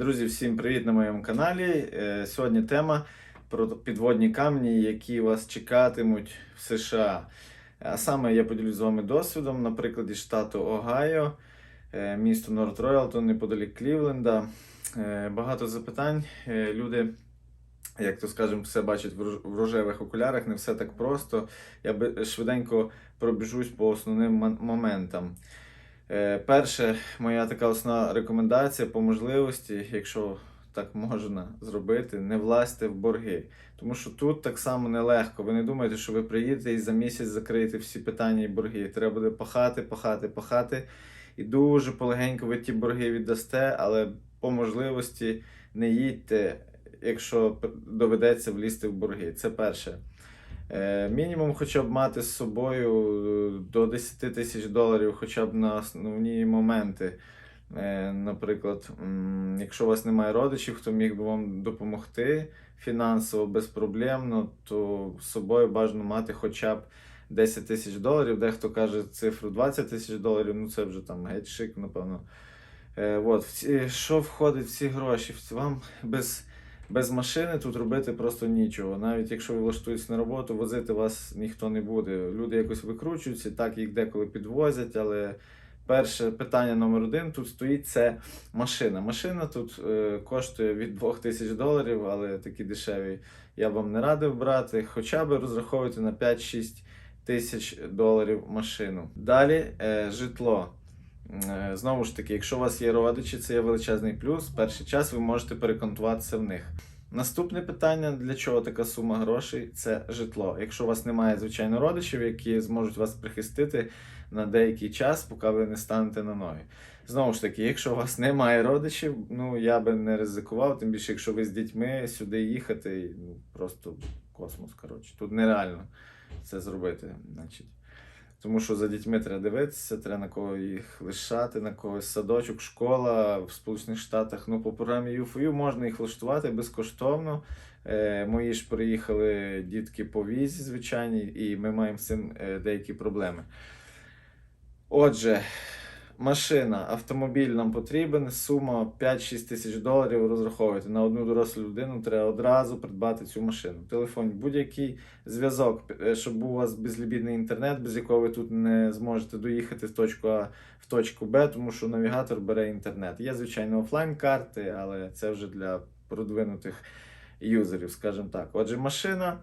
Друзі, всім привіт на моєму каналі. Е, Сьогодні тема про підводні камні, які вас чекатимуть в США. А саме я поділюсь з вами досвідом на прикладі штату Огайо, е, місто Норт Роялтон, неподалік Клівленда. Е, Багато запитань. Люди, як то скажемо, все бачать в рожевих окулярах, не все так просто. Я би швиденько пробіжусь по основним моментам. Е, Перше, моя така основна рекомендація по можливості, якщо так можна зробити, не влазьте в борги. Тому що тут так само нелегко. Ви не думаєте, що ви приїдете і за місяць закриєте всі питання і борги. Треба буде пахати, пахати, пахати. І дуже полегенько ви ті борги віддасте, але по можливості не їдьте, якщо доведеться влізти в борги. Це перше. Е, Мінімум хоча б мати з собою е, до 10 тисяч доларів хоча б на основні моменти. Е, Наприклад, якщо у вас немає родичів, хто міг би вам допомогти фінансово безпроблемно, то з собою бажано мати хоча б 10 тисяч доларів. Дехто каже цифру 20 тисяч доларів, ну це вже там геть шик, напевно. От, що входить в ці гроші? Вам без без машини тут робити просто нічого. Навіть якщо ви влаштуєтесь на роботу, возити вас ніхто не буде. Люди якось викручуються, так їх деколи підвозять, але перше питання номер один тут стоїть це машина. Машина тут е, коштує від 2000 доларів, але такі дешеві я вам не радив брати. Хоча б розраховуйте на 5-6 тисяч доларів машину. Далі е, житло. Е, Знову ж таки, якщо у вас є родичі, це є величезний плюс. Перший час ви можете переконтуватися в них. Наступне питання: для чого така сума грошей? Це житло. Якщо у вас немає, звичайно, родичів, які зможуть вас прихистити на деякий час, поки ви не станете на ноги. Знову ж таки, якщо у вас немає родичів, ну я би не ризикував, тим більше, якщо ви з дітьми сюди їхати, ну просто космос. Коротше, тут нереально це зробити. Значить. Тому що за дітьми треба дивитися, треба на кого їх лишати, на когось садочок, школа в Сполучених Штатах. Ну, по програмі UFU можна їх влаштувати безкоштовно. Е, мої ж приїхали дітки по візі, звичайні, і ми маємо з цим е, деякі проблеми. Отже, машина, автомобіль нам потрібен, сума 5-6 тисяч доларів розраховуйте. На одну дорослу людину треба одразу придбати цю машину. Телефон, будь-який зв'язок, е, щоб був у вас безлімітний інтернет, без якого ви тут не зможете доїхати з точку А в точку Б, тому що навігатор бере інтернет. Є, звичайно, офлайн-карти, але це вже для продвинутих юзерів, скажімо так. Отже, машина.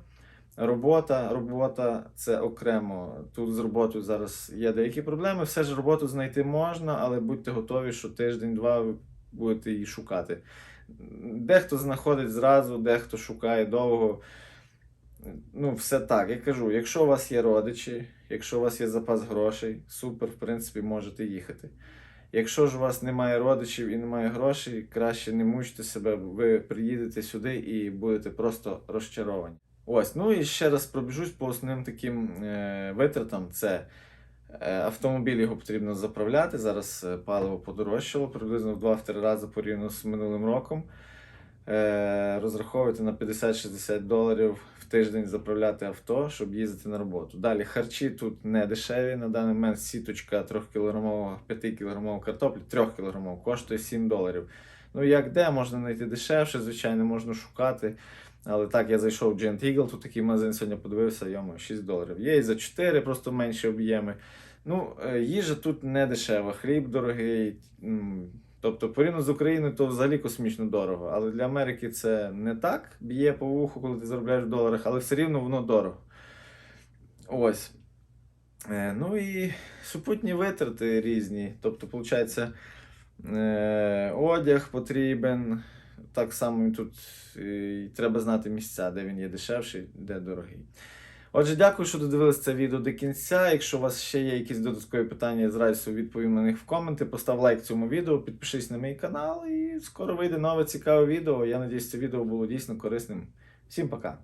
Робота, робота це окремо. Тут з роботою зараз є деякі проблеми. Все ж роботу знайти можна, але будьте готові, що тиждень-два ви будете її шукати. Дехто знаходить зразу, дехто шукає довго. Ну, все так. Я кажу, якщо у вас є родичі, якщо у вас є запас грошей, супер, в принципі, можете їхати. Якщо ж у вас немає родичів і немає грошей, краще не мучте себе, ви приїдете сюди і будете просто розчаровані. Ось, ну і ще раз пробіжусь по основним таким е, витратам. Це е, автомобіль його потрібно заправляти. Зараз е, паливо подорожчало приблизно в 2-3 рази порівняно з минулим роком. Е, розраховуйте на 50-60 доларів в тиждень заправляти авто, щоб їздити на роботу. Далі харчі тут не дешеві. На даний момент сіточка 3-кілограмова, 5-кілограмова картоплі, 3-кілограмова коштує 7 доларів. Ну, як де, можна знайти дешевше, звичайно, можна шукати. Але так, я зайшов в Giant Eagle, тут такий магазин сьогодні подивився, йому 6 доларів. Є і за 4, просто менші об'єми. Ну, е, їжа тут не дешева, хліб дорогий. Тобто, порівняно з Україною, то взагалі космічно дорого. Але для Америки це не так б'є по вуху, коли ти заробляєш в доларах, але все рівно воно дорого. Ось. Е, Ну і супутні витрати різні. Тобто, виходить, е, одяг потрібен. Так само тут і треба знати місця, де він є дешевший, де дорогий. Отже, дякую, що додивилися це відео до кінця. Якщо у вас ще є якісь додаткові питання, я з радістю відповім на них в коменти. Постав лайк цьому відео, підпишись на мій канал і скоро вийде нове цікаве відео. Я надіюсь, це відео було дійсно корисним. Всім пока!